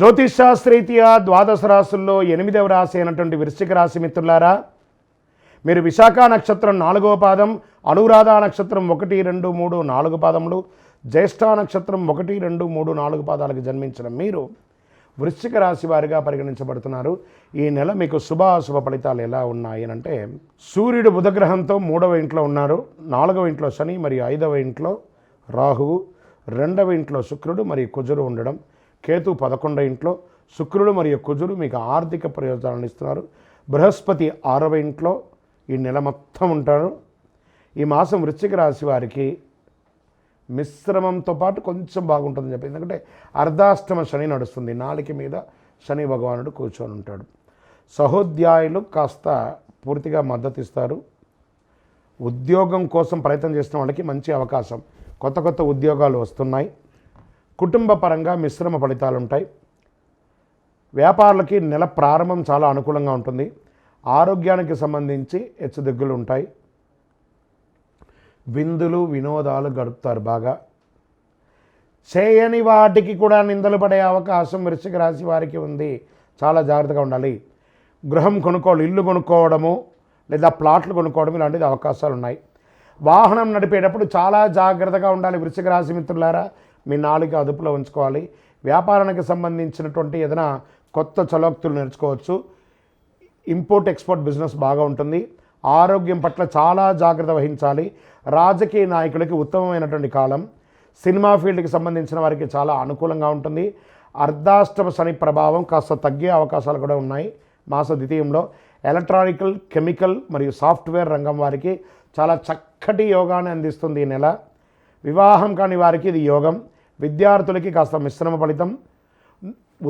జ్యోతిష్ శాస్త్రీత్యా ద్వాదశ రాశుల్లో ఎనిమిదవ రాశి అయినటువంటి వృశ్చిక రాశి మిత్రులారా మీరు విశాఖ నక్షత్రం నాలుగవ పాదం అనురాధ నక్షత్రం ఒకటి రెండు మూడు నాలుగు పాదములు జ్యేష్ఠ నక్షత్రం ఒకటి రెండు మూడు నాలుగు పాదాలకు జన్మించిన మీరు వృశ్చిక రాశి వారిగా పరిగణించబడుతున్నారు. ఈ నెల మీకు శుభాశుభ ఫలితాలు ఎలా ఉన్నాయి అంటే సూర్యుడు బుధగ్రహంతో మూడవ ఇంట్లో ఉన్నారు. నాలుగవ ఇంట్లో శని మరియు ఐదవ ఇంట్లో రాహువు రెండవ ఇంట్లో శుక్రుడు మరియు కుజుడు ఉండడం. కేతు పదకొండో ఇంట్లో శుక్రుడు మరియు కుజుడు మీకు ఆర్థిక ప్రయోజనాలను ఇస్తున్నారు. బృహస్పతి ఆరవ ఇంట్లో ఈ నెల మొత్తం ఉంటారు. ఈ మాసం వృశ్చిక రాశి వారికి మిశ్రమంతో పాటు కొంచెం బాగుంటుందని చెప్పి ఎందుకంటే అర్ధాష్టమ శని నడుస్తుంది. నాలికి మీద శని భగవానుడు కూర్చొని ఉంటాడు. సహోద్యాయులు కాస్త పూర్తిగా మద్దతు ఇస్తారు. ఉద్యోగం కోసం ప్రయత్నం చేసిన వాళ్ళకి మంచి అవకాశం. కొత్త కొత్త ఉద్యోగాలు వస్తున్నాయి. కుటుంబ పరంగా మిశ్రమ ఫలితాలు ఉంటాయి వ్యాపారులకి నెల ప్రారంభం చాలా అనుకూలంగా ఉంటుంది. ఆరోగ్యానికి సంబంధించి హెచ్చుదిగ్గులు ఉంటాయి విందులు వినోదాలు గడుపుతారు బాగా. చేయని వాటికి కూడా నిందలు పడే అవకాశం వృశ్చిక రాశి వారికి ఉంది. చాలా జాగ్రత్తగా ఉండాలి. గృహం కొనుక్కోవాలి ఇల్లు కొనుక్కోవడము లేదా ప్లాట్లు కొనుక్కోవడం ఇలాంటిది అవకాశాలు ఉన్నాయి వాహనం నడిపేటప్పుడు చాలా జాగ్రత్తగా ఉండాలి వృశ్చిక రాశి మిత్రులారా. మీ నాలుగు అదుపులో ఉంచుకోవాలి. వ్యాపారానికి సంబంధించినటువంటి ఏదైనా కొత్త చలోక్తులు నేర్చుకోవచ్చు. ఇంపోర్ట్ ఎక్స్పోర్ట్ బిజినెస్ బాగా ఉంటుంది. ఆరోగ్యం పట్ల చాలా జాగ్రత్త వహించాలి. రాజకీయ నాయకులకి ఉత్తమమైనటువంటి కాలం. సినిమా ఫీల్డ్కి సంబంధించిన వారికి చాలా అనుకూలంగా ఉంటుంది. అర్ధాష్టమ శని ప్రభావం కాస్త తగ్గే అవకాశాలు కూడా ఉన్నాయి. మాస ద్వితీయంలో ఎలక్ట్రానికల్ కెమికల్ మరియు సాఫ్ట్వేర్ రంగం వారికి చాలా చక్కటి యోగాన్ని అందిస్తుంది ఈ నెల. వివాహం కాని వారికి ఇది యోగం. విద్యార్థులకి కాస్త మిశ్రమ ఫలితం.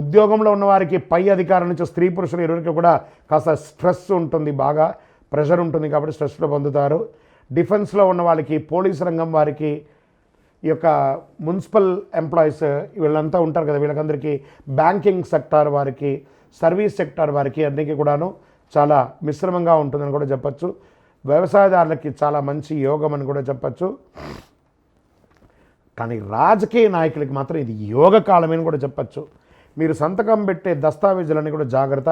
ఉద్యోగంలో ఉన్నవారికి పై అధికారం నుంచి స్త్రీ పురుషులు ఇరువురికి కూడా కాస్త స్ట్రెస్ ఉంటుంది బాగా. ప్రెషర్ ఉంటుంది కాబట్టి స్ట్రెస్లో పొందుతారు. డిఫెన్స్లో ఉన్న వాళ్ళకి పోలీస్ రంగం వారికి ఈ యొక్క మున్సిపల్ ఎంప్లాయీస్ వీళ్ళంతా ఉంటారు కదా వీళ్ళకందరికీ బ్యాంకింగ్ సెక్టార్ వారికి సర్వీస్ సెక్టార్ వారికి అన్నిటికీ కూడాను చాలా మిశ్రమంగా ఉంటుందని కూడా చెప్పచ్చు. వ్యవసాయదారులకి చాలా మంచి యోగం అని కూడా చెప్పచ్చు. కానీ రాజకీయ నాయకులకి మాత్రం ఇది యోగ కాలమని కూడా చెప్పచ్చు. మీరు సంతకం పెట్టే దస్తావేజులన్నీ కూడా జాగ్రత్త.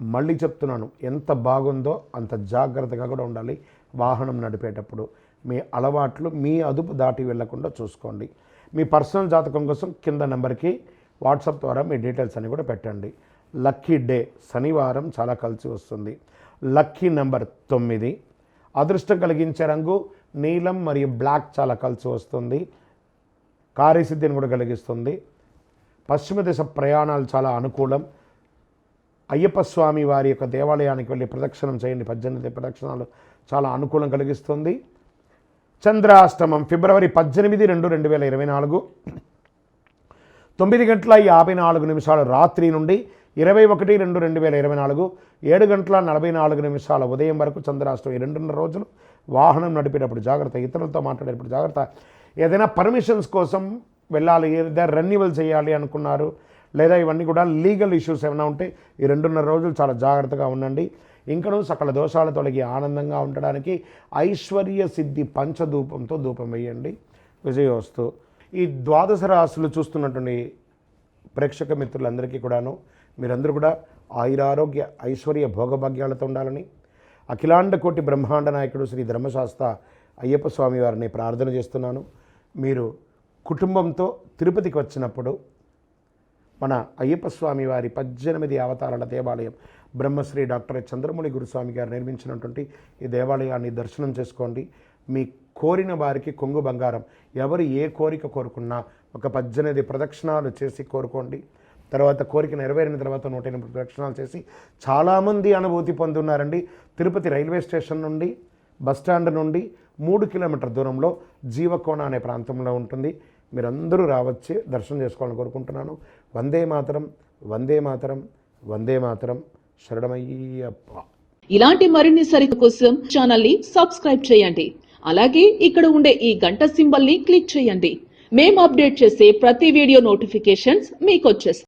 మళ్ళీ చెప్తున్నాను ఎంత బాగుందో అంత జాగ్రత్తగా కూడా ఉండాలి. వాహనం నడిపేటప్పుడు మీ అలవాట్లు మీ అదుపు దాటి వెళ్ళకుండా చూసుకోండి. మీ పర్సనల్ జాతకం కోసం కింద నెంబర్కి వాట్సాప్ ద్వారా మీ డీటెయిల్స్ అన్ని కూడా పెట్టండి. లక్కీ డే శనివారం చాలా కలిసి వస్తుంది. లక్కీ నెంబర్ తొమ్మిది. అదృష్టం కలిగించే రంగు నీలం మరియు బ్లాక్ చాలా కలిసి వస్తుంది. కార్యసిద్ధిని కూడా కలిగిస్తుంది. పశ్చిమ దిశ ప్రయాణాలు చాలా అనుకూలం. అయ్యప్ప స్వామి వారి యొక్క దేవాలయానికి వెళ్ళి ప్రదక్షిణం చేయండి. పద్దెనిమిది ప్రదక్షిణాలు చాలా అనుకూలం కలిగిస్తుంది. చంద్రాష్టమం ఫిబ్రవరి పద్దెనిమిది రెండు రెండు వేల ఇరవై నాలుగు. తొమ్మిది గంటల యాభై నాలుగు నిమిషాల రాత్రి నుండి ఇరవై ఒకటి రెండు రెండు వేల ఇరవై నాలుగు. ఏడు గంటల నలభై నాలుగు నిమిషాల ఉదయం వరకు చంద్రాష్టమి ఈ రెండున్నర రోజులు. వాహనం నడిపేటప్పుడు జాగ్రత్త ఇతరులతో మాట్లాడేటప్పుడు జాగ్రత్త. ఏదైనా పర్మిషన్స్ కోసం వెళ్ళాలి ఏదైనా రెన్యువల్ చేయాలి అనుకున్నారు లేదా ఇవన్నీ కూడా లీగల్ ఇష్యూస్ ఏమైనా ఉంటే ఈ రెండున్నర రోజులు చాలా జాగ్రత్తగా ఉండండి. ఇంకనూ సకల దోషాలు తొలగి ఆనందంగా ఉండడానికి ఐశ్వర్య సిద్ధి పంచధూపంతో ధూపం వేయండి. విజయోస్తు. ఈ ద్వాదశ రాశులు చూస్తున్నటువంటి ప్రేక్షక మిత్రులందరికీ కూడాను మీరందరూ కూడా ఆయురారోగ్య ఐశ్వర్య భోగభాగ్యాలతో ఉండాలని అఖిలాండ కోటి బ్రహ్మాండ నాయకుడు శ్రీ ధర్మశాస్త్ర అయ్యప్ప స్వామి వారిని ప్రార్థన చేస్తున్నాను. మీరు కుటుంబంతో తిరుపతికి వచ్చినప్పుడు మన అయ్యప్ప స్వామి వారి పద్దెనిమిది అవతారాల దేవాలయం బ్రహ్మశ్రీ డాక్టర్ చంద్రమౌళి గురుస్వామి గారు నిర్మించినటువంటి ఈ దేవాలయాన్ని దర్శనం చేసుకోండి. మీ కోరిన వారికి కొంగు బంగారం. ఎవరు ఏ కోరిక కోరుకున్నా ఒక పద్దెనిమిది ప్రదక్షిణాలు చేసి కోరుకోండి. తర్వాత కోరిక నెరవేరిన తర్వాత నూట ఎనిమిది ప్రదక్షిణాలు చేసి చాలామంది అనుభూతి పొందున్నారండి. తిరుపతి రైల్వే స్టేషన్ నుండి బస్టాండ్ నుండి మూడు కిలోమీటర్ దూరంలో జీవకోణ అనే ప్రాంతంలో ఉంటుంది. మీరందరూ రావచ్చి దర్శనం చేసుకోవాలని కోరుకుంటున్నాను. వందే మాతరం వందే మాతరం వందే మాతరం. శరణమయ్యప్ప. ఇలాంటి మరిన్ని సరిత కోసం ఛానల్ని సబ్స్క్రైబ్ చేయండి. అలాగే ఇక్కడ ఉండే ఈ గంట సింబల్ని క్లిక్ చేయండి. మేము అప్డేట్ చేసే ప్రతి వీడియో నోటిఫికేషన్స్ మీకు వచ్చేస్తాయి.